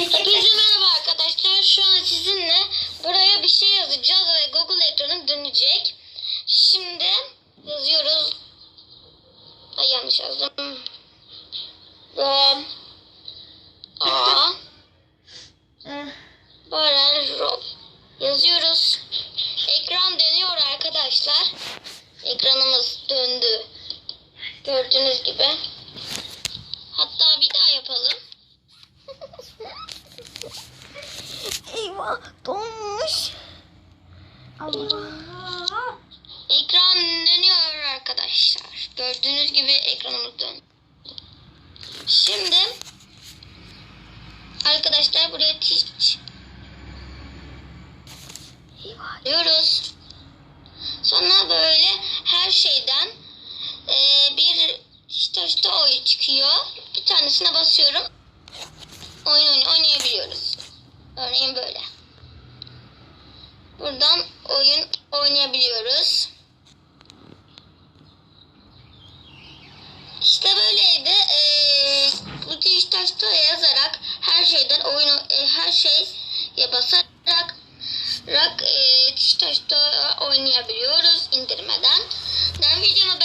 Hepinize merhaba arkadaşlar. Şu an sizinle buraya bir şey yazacağız ve Google ekranı dönecek. Şimdi yazıyoruz. Ay yanlış yazdım. Rom. A. Barel Rob. Yazıyoruz. Ekran dönüyor arkadaşlar. Ekranımız döndü. Gördüğünüz gibi. Donmuş. Allah. Ekran dönüyor arkadaşlar. Gördüğünüz gibi ekranımız döndü. Şimdi arkadaşlar buraya tiş Eyvah. diyoruz. Sonra böyle her şeyden eee, bir işte işte oyun çıkıyor. Bir tanesine basıyorum. Oyun oyun oynayabiliyoruz. Örneğin böyle. Buradan oyun oynayabiliyoruz. İşte böyleydi. Ee, bu dijital yazarak her şeyden oyun e, her şeye basarak rak e, dijital oynayabiliyoruz indirmeden. Ben videomu